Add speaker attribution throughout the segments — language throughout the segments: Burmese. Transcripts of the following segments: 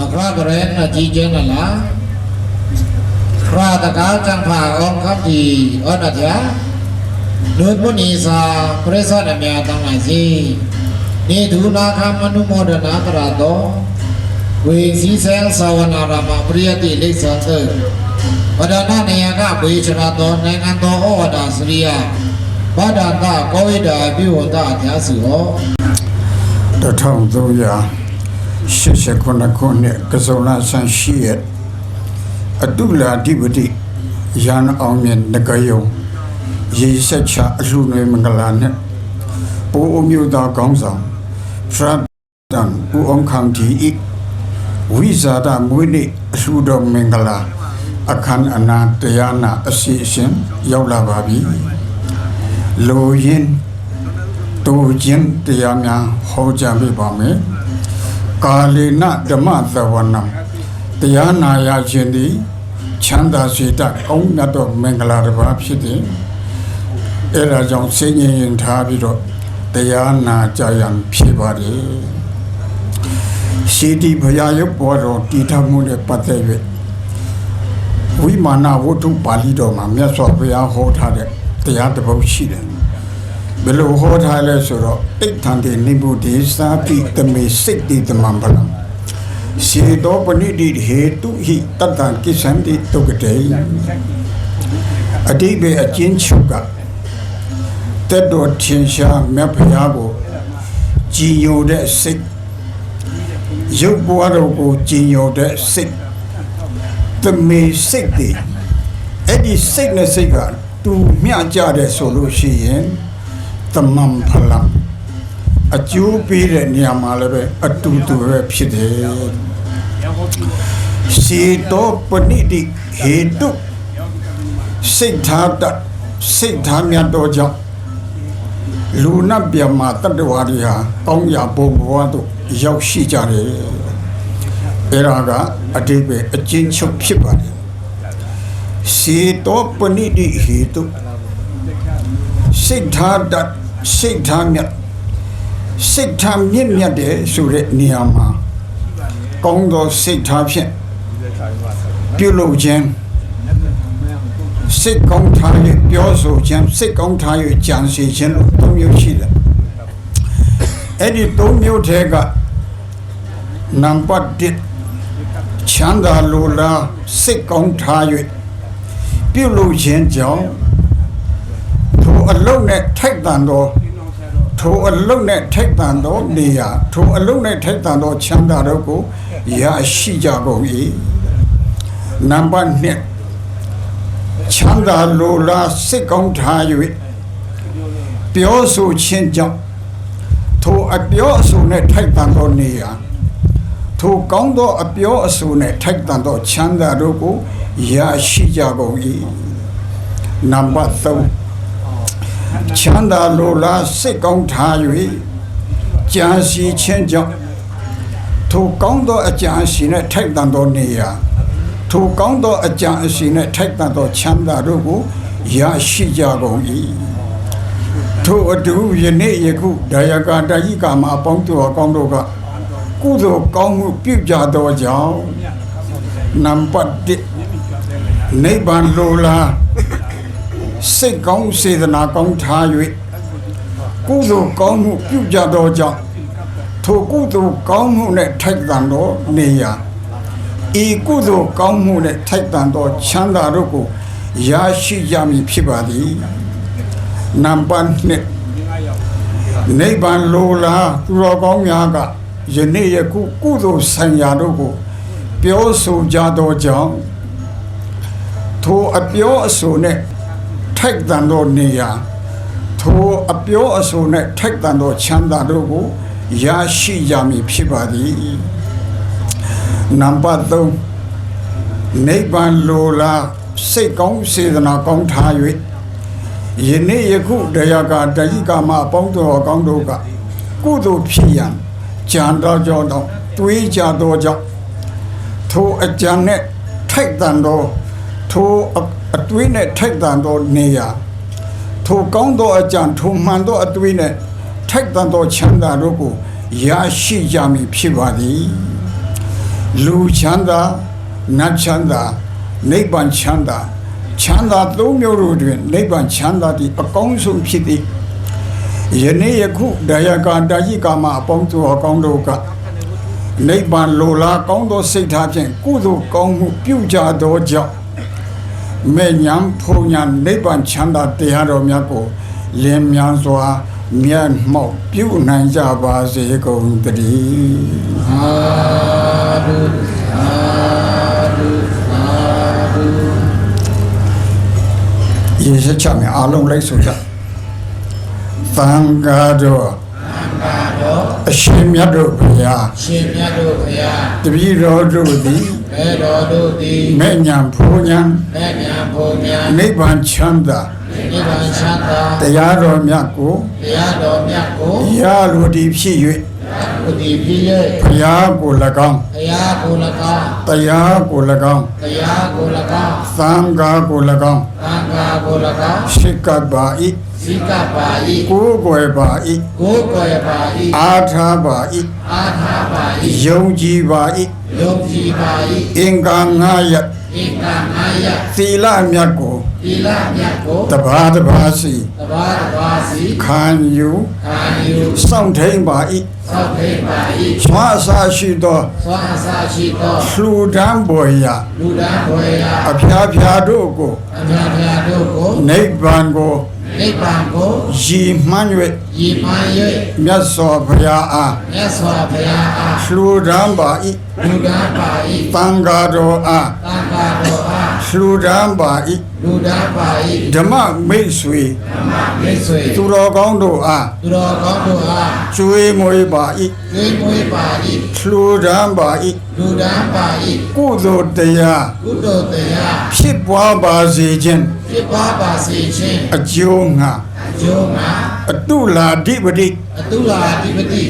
Speaker 1: အခရကရဲနာကြည်ကျင်းနလားခရတကားချံဖာအောင်ခပ်ဒီဩနတျာလူပုနိစာပရိသတ်အမြတ်တောင်းလိုက်စီနေဒုနာခမနုမောဒနာကရတောဝေစီဆဲသဝနာရမပရိယတိလိစ္ဆာသေဝဒနာနေယကဝေချရတောနိုင်ငံတော်ဩဝါဒစရိယဘာဒတာကောဝိတာအပိဝတအထျာစုဟော
Speaker 2: 1389ခုနှစ်ကစုံလဆန်းရှိရက်အတုလာဓိပတိရန်အောင်မြင်ငကယုံရေဆက်ချအလှနွေမင်္ဂလာနဲ့ပိုးအမျိုးသားကောင်းဆောင်ဖရဒန်ဦးအောင်ခံတီဤဝိဇာဒမွေးနေ့အလှတော်မင်္ဂလာအခမ်းအနားတရားနာအစီအစဉ်ရောက်လာပါပြီလိုရင်းတူချင်းတရားများဟောကြားပေးပါမယ် ကာလေနဓမ္မသဝနံတရားနာရခြင်းသည်ချမ်းသာစေတတ်ကောင်းမြတ်သောမင်္ဂလာတစ်ပါးဖြစ်တယ်အဲဒါကြောင့်စိတ်ငြိမ်ရင်ထားပြီးတော့တရားနာကြရန်ဖြစ်ပါတယ်ရှိတီဘုရားရုပ်ပေါ်တော်တည်ထမှုနဲ့ပတ်သက်၍ဝိမာနဝတ္ထုပါဠိတော်မှာမြတ်စွာဘုရားဟောထားတဲ့တရားတစ်ပုဒ်ရှိတယ် ဘယ်လိုဟောထားလဲဆိုတော့အိဋ္ဌံတိနိဗ္ဗုတိသာတိတမေစိတ်တိတမံပလံစေတောပဏိတိဟေတုဟိတတ္တံကိစ္ဆန္တိတုကတေအတိဘေအချင်းချုပ်ကတက်တော်ထင်ရှားမြတ်ဖရာကိုကြည်ညိုတဲ့စိတ်ရုပ်ဘဝတော်ကိုကြည်ညိုတဲ့စိတ်တမေစိတ်တိအဲ့ဒီစိတ်နဲ့စိတ်ကတူမျှကြတယ်ဆိုလို့ရှိရင် တမန်ဖလံအကျိုးပေးတဲ့နေရာမှာလည်းပဲအတူတူပဲဖြစ်တယ်စီတောပဏိတိဟေတုစိတ်ထားတတ်စိတ်ထားမြတ်တော်ကြောင့်လူနာပြမတတ္တဝါတွေဟာကောင်းရာဘုံဘဝသို့ရောက်ရှိကြတယ်အဲဒါကအတိပ္ပယ်အချင်းချုပ်ဖြစ်ပါတယ်စီတောပဏိတိဟေတုစိတ်ထားတတ် စိတ်ထားမြတ်စိတ်ထားမြင့်မြတ်တယ်ဆိုတဲ့နေရာမှာကောင်းသောစိတ်ထားဖြင့်ပြုလုပ်ခြင်းစိတ်ကောင်းထား၍ပြောဆိုခြင်းစိတ်ကောင်းထား၍ကြံစီခြင်းလို့သုံးမျိုးရှိတယ်အဲ့ဒီသုံးမျိုးထဲကနံပါတ်1ချမ်းသာလိုလားစိတ်ကောင်းထား၍ပြုလုပ်ခြင်းကြောင့်ထိုအ လုံးနဲ့ထိုက်တန်သောထိုအလုံးနဲ့ထိုက်တန်သောနေရာထိုအလုံးနဲ့ထိုက်တန်သောချမ်းသာတို့ကိုရရှိကြကုန်၏နံပါတ်1ချမ်းသာလိုလားစိတ်ကောင်းထား၍ပြောဆိုခြင်းကြောင့်ထိုအပြောအဆိုနဲ့ထိုက်တန်သောနေရာထိုကောင်းသောအပြောအဆိုနဲ့ထိုက်တန်သောချမ်းသာတို့ကိုရရှိကြကုန်၏နံပါတ်3 ချမ်းသာလိုလားစိတ်ကောင်းထား၍ကြံစီခြင်းကြောင့်ထိုကောင်းသောအကြံအစီနဲ့ထိုက်တန်သောနေရာထိုကောင်းသောအကြံအစီနဲ့ထိုက်တန်သောချမ်းသာတို့ကိုရရှိကြကုန်၏ထိုအတူယနေ့ယခုဒါယကာတဟိကာမအပေါင်းတို့အကောင်းတို့ကကုသိုလ်ကောင်းမှုပြုကြသောကြောင့်နံပါတ်1နိဗ္ဗာန်လိုလား စိတ်ကောင်းစေတနာကောင်းထား၍ကုသိုလ်ကောင်းမှုပြုကြသောကြောင့်ထိုကုသိုလ်ကောင်းမှုနဲ့ထိုက်တန်သောနေရာဤကုသိုလ်ကောင်းမှုနဲ့ထိုက်တန်သောချမ်းသာတို့ကိုရရှိကြမည်ဖြစ်ပါသည်နံပါတ်1နိဗ္ဗာန်လိုလားသူတော်ကောင်းများကယနေ့ယခုကုသိုလ်ဆိုင်ရာတို့ကို ပြောဆိုကြသောကြောင့်ထိုအပြောအဆိုနဲ့ ထိုက်တန်သောနေရာထိုအပြောအဆိုနဲ့ထိုက်တန်သောချမ်းသာတို့ကိုရရှိကြမည်ဖြစ်ပါသည်နံပါတ်3နိဗ္ဗာန်လိုလားစိတ်ကောင်းစေတနာကောင်းထား၍ယနေ့ယခုတရားကတဟိကာမအပေါင်းတော်ကောင်းတို့ကကုသိုလ်ဖြစ်ရန်ကြံတော်ကြောင့်တွေးကြသောကြောင့်ထိုအကြံနဲ့ထိုက်တန်သောထို အအတွေးနဲ့ထိုက်တန်သောနေရာထိုကောင်းသောအကြံထိုမှန်သောအတွေးနဲ့ထိုက်တန်သောချမ်းသာတို့ကိုရရှိကြမည်ဖြစ်ပါသည်လူချမ်းသာနတ်ချမ်းသာနိဗ္ဗာန်ချမ်းသာချမ်းသာသုံးမျိုးတို့တွင်နိဗ္ဗာန်ချမ်းသာသည်အကောင်းဆုံးဖြစ်သည်ယနေ့ယခုတရားကာတာယိကာမအပေါင်းသူအကောင်းတို့ကနိဗ္ဗာန်လိုလားကောင်းသောစိတ်ထားဖြင့်ကုသိုလ်ကောင်းမှုပြုကြသောကြောင့် မေညာဖုန်ညာနိဗ္ဗာန်ချမ်းသာတရားတော်များကိုလင်းမြန်စွာမြတ်မောက်ပြုနိုင်ကြပါစေကုန်သတည်း
Speaker 1: သာဓုသာဓုသာဓု
Speaker 2: ရေစက်ချမယ်အားလုံးလိုက်ဆိုကြသံဃာတော် အရှင်မြတ်တို့ဘုရား
Speaker 1: ရှင်မြတ်တို့ဘုရား
Speaker 2: တပည့်တော်တို့သည်
Speaker 1: ဘယ်တော်တို့သည်
Speaker 2: မဲ့ညာဖူညာ
Speaker 1: မဲ့ညာဘုံညာ
Speaker 2: နိဗ္ဗာန်ချမ်းသာ
Speaker 1: နိဗ္ဗာန်ချမ်းသာ
Speaker 2: တရားတော်မြတ်ကို
Speaker 1: တရားတော်မြတ်ကို
Speaker 2: ရလိုသည်ဖြစ်၍
Speaker 1: ဘုဒ္ဓဖြစ်၍
Speaker 2: ဘုရားကို၎င်း
Speaker 1: ဘုရားကို၎င်း
Speaker 2: တရားကို၎င်း
Speaker 1: တရားကို၎င်း
Speaker 2: သံဃာကို၎င်း
Speaker 1: သံဃာကို၎င်း
Speaker 2: ရှိကပ်ပါ၏
Speaker 1: ဇိကပါဤ
Speaker 2: ကိုးကွယ်ပါ၏
Speaker 1: ကိုယ်ွယ်ပါဤ
Speaker 2: အားထားပါ၏
Speaker 1: အာထာပါဤ
Speaker 2: ယုံကြည်ပါ၏
Speaker 1: ယုံကြည်ပါဤ
Speaker 2: အင်္ဂါငါးရပ်
Speaker 1: ဧကမာယ
Speaker 2: သီလမြတ်ကို
Speaker 1: သီလမြတ်ကို
Speaker 2: တဘာတဘာစီ
Speaker 1: တဘာတဘာစီ
Speaker 2: ခံယူ
Speaker 1: ခံယူ
Speaker 2: စောင့်ထိန်ပါ၏
Speaker 1: သောက်ထိန်ပါဤ
Speaker 2: သွာအစာရှိသော
Speaker 1: သောအစာရှိသော
Speaker 2: လှူဒန်းပေါ်ရာ
Speaker 1: လူဒန်းဘွယ်ရာ
Speaker 2: အဖျားဖျားတို့ကို
Speaker 1: အမြတ်မြတ်တို့ကို
Speaker 2: နိဗ္ဗာန်ကို
Speaker 1: နိဗ္ဗာန်ကို
Speaker 2: ရည်မှန်း၍
Speaker 1: ရည်မှန်း၍
Speaker 2: မြတ်စွာဘုရားအား
Speaker 1: မြတ်စွာဘုရားအား
Speaker 2: လှူဒန်းပါ၏
Speaker 1: လူဒန်းပါဤ
Speaker 2: သံဃာတော်အား
Speaker 1: သံဃာတော်အား
Speaker 2: လှူဒန်းပါ၏
Speaker 1: လူဒန်းပါဤ
Speaker 2: ဓမ္မမိတ်ဆွေ
Speaker 1: မိတ်ဆွေ
Speaker 2: သူတော်ကောင်းတို့အား
Speaker 1: သူတော်ကောင်းတို့အား
Speaker 2: ကျွေးမွေးပါ၏
Speaker 1: သွေးမွေးပါဤ
Speaker 2: လှူဒန်းပါ၏
Speaker 1: လူဒန်းပါဤ
Speaker 2: ကုသိုလ်တရား
Speaker 1: ကုသိုလ်တရား
Speaker 2: ဖြစ်ပွားပါစေခြင်း
Speaker 1: ဖြစ်ပွားပါစေခြင်း
Speaker 2: အကျိုးငှာ
Speaker 1: အကျိုးမှာ
Speaker 2: အတုလာဓိပတိ
Speaker 1: အတုလာဓိပတိ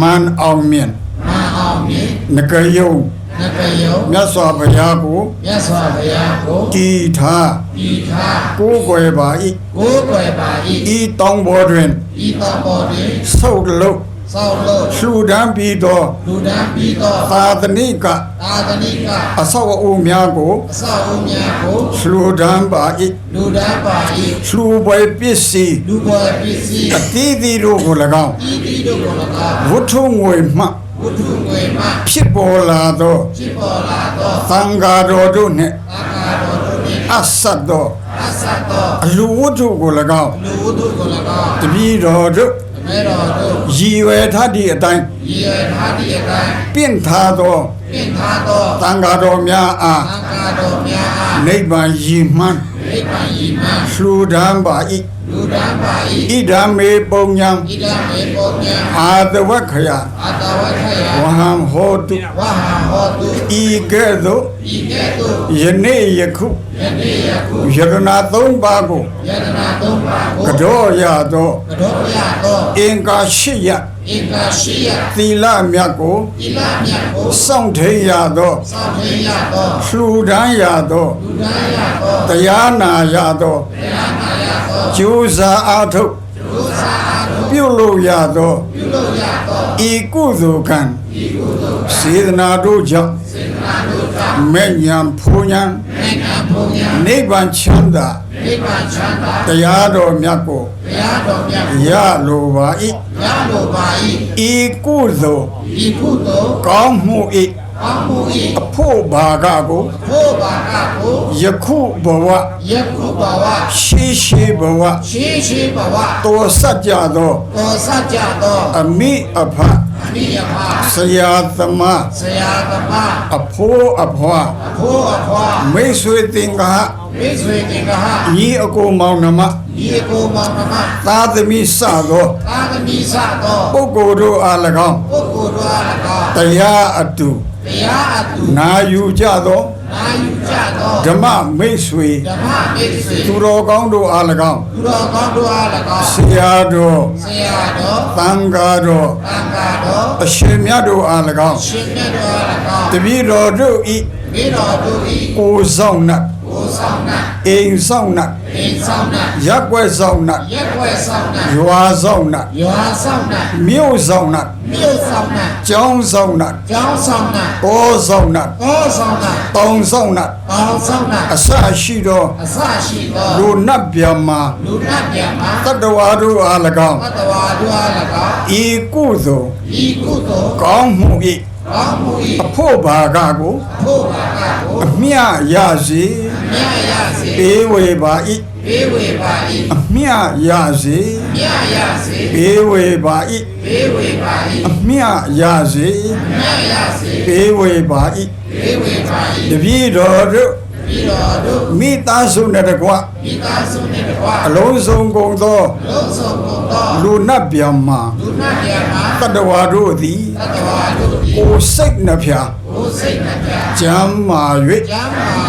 Speaker 2: မန်အောင်မြင်
Speaker 1: မအောင်မြင်
Speaker 2: နဂယုံ
Speaker 1: နကယုံ
Speaker 2: မြတ်စွာဘုရားကို
Speaker 1: မြတ်စွာဘုရားကို
Speaker 2: တည်ထား
Speaker 1: ဤထား
Speaker 2: ကိုးကွယ်ပါ၏
Speaker 1: ကိုးကွယ်ပါ၏
Speaker 2: ဤတောင်းပေါ်တွင်
Speaker 1: ဤတော်ပေါ်တွင်
Speaker 2: ဆုတ်လုတ်
Speaker 1: စောင့်လို့
Speaker 2: လှူဒန်းပြီးသော
Speaker 1: လူဒန်းပြီးသော
Speaker 2: သာသနိက
Speaker 1: သာသနိက
Speaker 2: အဆောက်အဦများကို
Speaker 1: အဆောက်အဦများကို
Speaker 2: လှူဒန်းပါ၏
Speaker 1: လူဒန်းပါ၏
Speaker 2: လှူပွဲပစ္စည်း
Speaker 1: လူပေါ်ပစ္စည်း
Speaker 2: အသီးသီးတို့ကို၎င်း
Speaker 1: ဤတိတို့ကို၎င်း
Speaker 2: ဝတ္ထုငွေမှ
Speaker 1: ဝတ္ထုငွေမှ
Speaker 2: ဖြစ်ပေါ်လာသော
Speaker 1: ဖြစ်ပေါ်လာသော
Speaker 2: သံဃာတော်တို့နှင့်
Speaker 1: သာကာတော်တို့နှင့်
Speaker 2: အဆက်သော
Speaker 1: အဆတ်သော
Speaker 2: အလှဝတ္ထုကို၎င်း
Speaker 1: လူဝတ္ထုကို၎င်း
Speaker 2: တပည့်တော်တို့
Speaker 1: အ မေတော်တို့
Speaker 2: ရည်ရွယ်ထားသည့်အတိုင်း
Speaker 1: ရည်ရထားသည့်အတိုင်း
Speaker 2: ပြင့်ထားသော
Speaker 1: ပြင်ထားသော
Speaker 2: သံဃာတော်များအား
Speaker 1: သံဃာတော်များအား
Speaker 2: နိဗ္ဗာန်ရည်မှန်း
Speaker 1: နိဗ္ဗာန်ရည်မှန်း
Speaker 2: လှူဒန်းပါ၏
Speaker 1: လူဒန်းပါ၏
Speaker 2: ဣဒံမေပုံညာ
Speaker 1: ဣဒံမေပုံညာ
Speaker 2: အာတဝက္ခယ
Speaker 1: အတဝခယ
Speaker 2: ဝဟံဟောတု
Speaker 1: ဝဟဟောတု
Speaker 2: ဤကဲ့သို့
Speaker 1: ဤကဲ့သို့
Speaker 2: ယနေ့ယခု
Speaker 1: ယနေ့ယခု
Speaker 2: ယရနာသုံးပါးကို
Speaker 1: ယတနာသုံးပါးကို
Speaker 2: ကြောရသော
Speaker 1: ကတော်ရသော
Speaker 2: အင်္ကာရှိယ
Speaker 1: အင်္ဂါရှိယ
Speaker 2: သီလမြတ်ကို
Speaker 1: သီလမြတ်ကို
Speaker 2: စောင့်ထိန်ရသော
Speaker 1: စောင့်ထိန်ရသော
Speaker 2: လှူဒန်းရသော
Speaker 1: လူဒန်းရသော
Speaker 2: တရားနာရသော
Speaker 1: တရားနာရသော
Speaker 2: ကျိုးစားအားထုတ်
Speaker 1: ဒုစာအားတို့
Speaker 2: ပြုလို့ရသော
Speaker 1: ပြုလို့ရသော
Speaker 2: ဤကုသိုလ်ကံ
Speaker 1: ဤကုသိုလ်
Speaker 2: စေတနာတို့ကြောင့်
Speaker 1: စေတနာတို့ကြောင့်
Speaker 2: မဲ့ညာဖူညာ
Speaker 1: နိုင်ငံဘုံညာ
Speaker 2: နိဗ္ဗာန်ချမ်းသာ
Speaker 1: နိဗ္ဗာန်ချမ်းသာ
Speaker 2: တရားတော်မြတ်ကို
Speaker 1: တရားတော်မြတ်ကို
Speaker 2: ရလိုပါ၏
Speaker 1: ရလိုပါ၏
Speaker 2: ဤကုသိုလ်
Speaker 1: ဤကုသိုလ်
Speaker 2: ကောင်းမှု၏
Speaker 1: ကောင်းမှု၏
Speaker 2: အဖို့ဘာကကို
Speaker 1: ဖို့ပါကကို
Speaker 2: ယခုဘဝ
Speaker 1: ယခုဘဝ
Speaker 2: ရှိရှိဘဝ
Speaker 1: ရှိရှိဘဝ
Speaker 2: တောစัจကြသော
Speaker 1: တော်စကြသော
Speaker 2: အမိအဖ
Speaker 1: အမိယမ
Speaker 2: ဆရာသမား
Speaker 1: ဆရာသမား
Speaker 2: အဖိုးအဖွား
Speaker 1: အဖိုးအဖွား
Speaker 2: မိတ်ဆွေတင်ကဟ
Speaker 1: မိတ်ဆွေတင်ကဟ
Speaker 2: ညီအကိုမောင်နှမ
Speaker 1: ဒီကိုမောင်နှမ
Speaker 2: သားသမီးစသော
Speaker 1: သာသမီစသော
Speaker 2: ပုဂ္ဂိုလ်တို့အား၎င်း
Speaker 1: ပုဂ္ဂိုလ်တို့အား၎င်း
Speaker 2: တရားအတူ
Speaker 1: တရားအတူ
Speaker 2: နာယူကြသော
Speaker 1: နာယူကြသော
Speaker 2: ဓမ္မမိတ်ဆွေ
Speaker 1: ဓမ္မမိတ်ဆွေ
Speaker 2: သူတော်ကောင်းတို့အား၎င်း
Speaker 1: သူတော်ကောင်းတို့အား၎င်း
Speaker 2: ဆရာတော်
Speaker 1: ဆရာတော်
Speaker 2: သံဃာတော်
Speaker 1: သံဃာတော်
Speaker 2: အရှင်မြတ်တို့အား၎င်း
Speaker 1: ရှင်မြတ်တို့အား၎င်း
Speaker 2: တပည့်တော်တို့ဤ
Speaker 1: မိတော်တို့၏
Speaker 2: ကိုယ်ဆောင်နှင့်
Speaker 1: ကိုကိုဆောင်နာ
Speaker 2: အိမ်ဆောင်နတ်
Speaker 1: အိမ်ဆောင်နာ
Speaker 2: ရက်ွက်ဆောင်နတ်
Speaker 1: ရက်ွယ်ဆောင်နာ
Speaker 2: ရွာဆောင်နတ်
Speaker 1: ရွာဆောင်နာ
Speaker 2: မြို့ဆောင်နတ်
Speaker 1: မြို့ဆောင်နာ
Speaker 2: ကျောင်းဆောင်နတ်
Speaker 1: ကျောင်းဆောင်နာ
Speaker 2: တောဆောင်နတ်
Speaker 1: ကောဆောင်နာ
Speaker 2: တောင်ဆောင်နတ်
Speaker 1: ပေါင်းဆောင်နာ
Speaker 2: အစရှိသော
Speaker 1: အစရှိသော
Speaker 2: လူနတ်ဗျာမာ
Speaker 1: လူနတ်ပြန်မှာ
Speaker 2: တတ္တဝါတို့အား၎င်း
Speaker 1: သတ္တဝါတို့အား၎င်း
Speaker 2: ဤကုသိုလ်
Speaker 1: ဤကုသိုလ်
Speaker 2: ကောင်းမှု၏
Speaker 1: ကောင်းမှု၏
Speaker 2: အဖို့ဘာကကို
Speaker 1: ဖို့ဘာကကို
Speaker 2: အမြရစေ
Speaker 1: မြတ်ရစေ
Speaker 2: ပေးဝေပါ၏
Speaker 1: ဘေးဝေပါ၏
Speaker 2: အမြရစေ
Speaker 1: မြတ်ရစေ
Speaker 2: ပေးဝေပါ၏
Speaker 1: ဘေးဝေပါ၏
Speaker 2: အမြရစေ
Speaker 1: မြတ်ရစေ
Speaker 2: ပေးဝေပါ၏
Speaker 1: ဘေးဝေပါ
Speaker 2: တပည့်တော်တို့၏
Speaker 1: ပြီးတော်တို့
Speaker 2: မိသားစုနဲ့တကွ
Speaker 1: မိသားစုနှင့်တကွာ
Speaker 2: အလုံးစုံကုန်သော
Speaker 1: လုံးစုံကုန်သော
Speaker 2: လူနတ်ဗျာမာ
Speaker 1: လူနတ်ပြန်မှာ
Speaker 2: တတ္တဝါတို့သည်
Speaker 1: သတ္တဝါတို့သည်
Speaker 2: ကိုယ်စိတ်နှဖျား
Speaker 1: ကိုယ်စိတ်နှပြ
Speaker 2: ကျမ်းမာ၍
Speaker 1: ကျမ်းမာ၍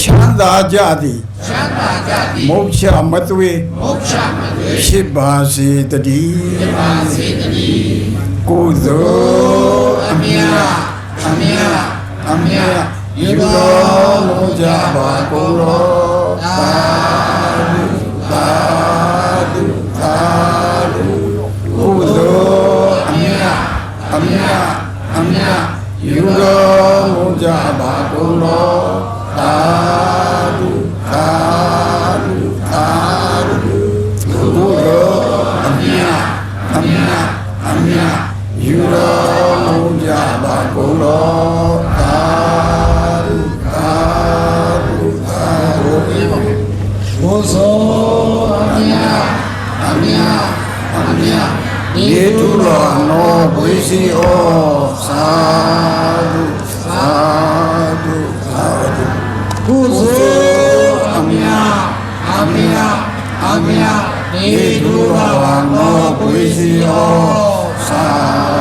Speaker 2: ချမ်းသာကြသည်
Speaker 1: ချမ်းသာကြသည်
Speaker 2: မုတ်ချမသွေ
Speaker 1: မုတ်ချမသွေ
Speaker 2: ဖြစ်ပါစေတည်း
Speaker 1: ပါစေတည်း
Speaker 2: ကိုယ်သို့
Speaker 1: အမြတ်အမြတ်
Speaker 2: အမြတ်ယူတော်မူကြပါကုန်လော ယူတော်မူကြပါကုန်လောသာဓုသာဓုသာဓု
Speaker 1: ဘုသောအမြတ်အမြတ်အမြတ်
Speaker 2: ယေတုလောနောဘွေစီဩသာဓုသာဓုသာဓု
Speaker 1: ဘုသောအမြတ်အမြတ်အမြတ်နေသူဘာဝနောပုရိစီယော
Speaker 2: သာဓုသာ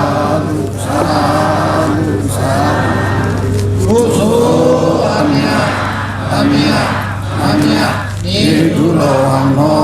Speaker 2: သော
Speaker 1: အ